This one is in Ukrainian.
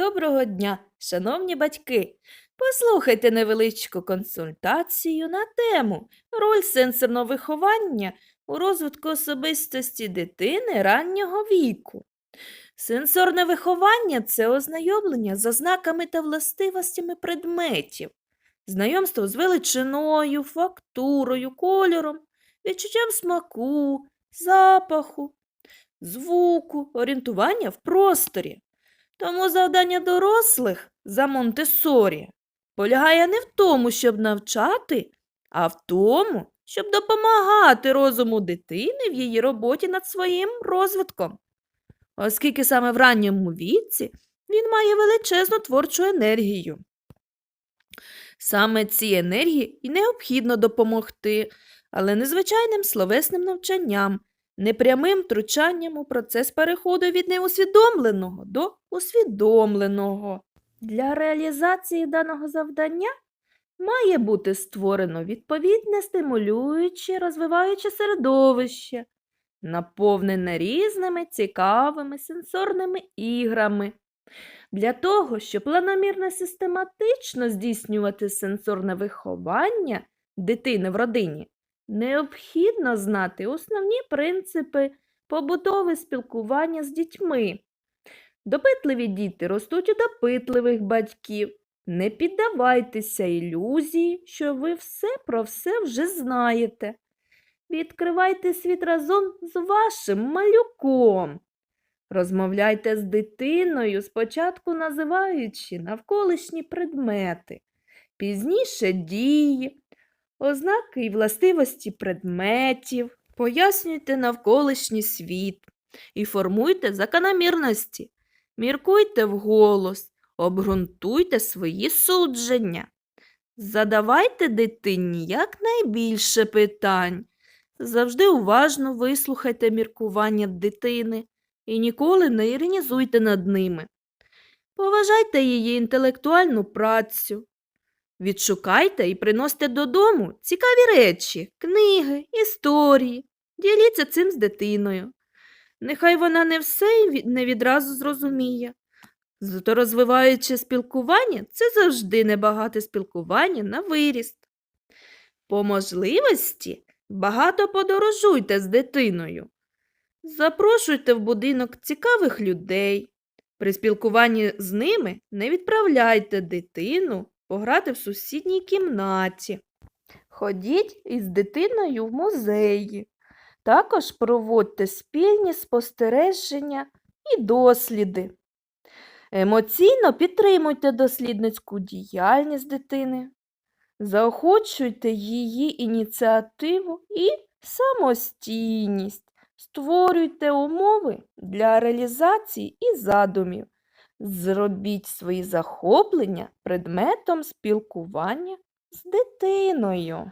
Доброго дня, шановні батьки! Послухайте невеличку консультацію на тему роль сенсорного виховання у розвитку особистості дитини раннього віку. Сенсорне виховання це ознайомлення з ознаками та властивостями предметів, знайомство з величиною, фактурою, кольором, відчуттям смаку, запаху, звуку, орієнтування в просторі. Тому завдання дорослих за Монтесорі полягає не в тому, щоб навчати, а в тому, щоб допомагати розуму дитини в її роботі над своїм розвитком. Оскільки саме в ранньому віці він має величезну творчу енергію. Саме цій енергії і необхідно допомогти, але не звичайним словесним навчанням, непрямим втручанням у процес переходу від неусвідомленого до усвідомленого. Для реалізації даного завдання має бути створено відповідне стимулююче, розвиваюче середовище, наповнене різними цікавими сенсорними іграми. Для того, щоб планомірно систематично здійснювати сенсорне виховання дитини в родині, необхідно знати основні принципи побутове спілкування з дітьми. Допитливі діти ростуть у допитливих батьків. Не піддавайтеся ілюзії, що ви все про все вже знаєте. Відкривайте світ разом з вашим малюком. Розмовляйте з дитиною, спочатку називаючи навколишні предмети, пізніше дії, ознаки і властивості предметів, пояснюйте навколишній світ і формуйте закономірності, міркуйте вголос, обґрунтуйте свої судження. Задавайте дитині якнайбільше питань. Завжди уважно вислухайте міркування дитини і ніколи не іронізуйте над ними. Поважайте її інтелектуальну працю. Відшукайте і приносьте додому цікаві речі, книги, історії. Діліться цим з дитиною. Нехай вона не все не відразу зрозуміє. Зато розвиваючи спілкування, це завжди небагате спілкування на виріст. По можливості багато подорожуйте з дитиною. Запрошуйте в будинок цікавих людей. При спілкуванні з ними не відправляйте дитину пограти в сусідній кімнаті. Ходіть із дитиною в музеї. Також проводьте спільні спостереження і досліди. Емоційно підтримуйте дослідницьку діяльність дитини, заохочуйте її ініціативу і самостійність, створюйте умови для реалізації і задумів. Зробіть свої захоплення предметом спілкування з дитиною.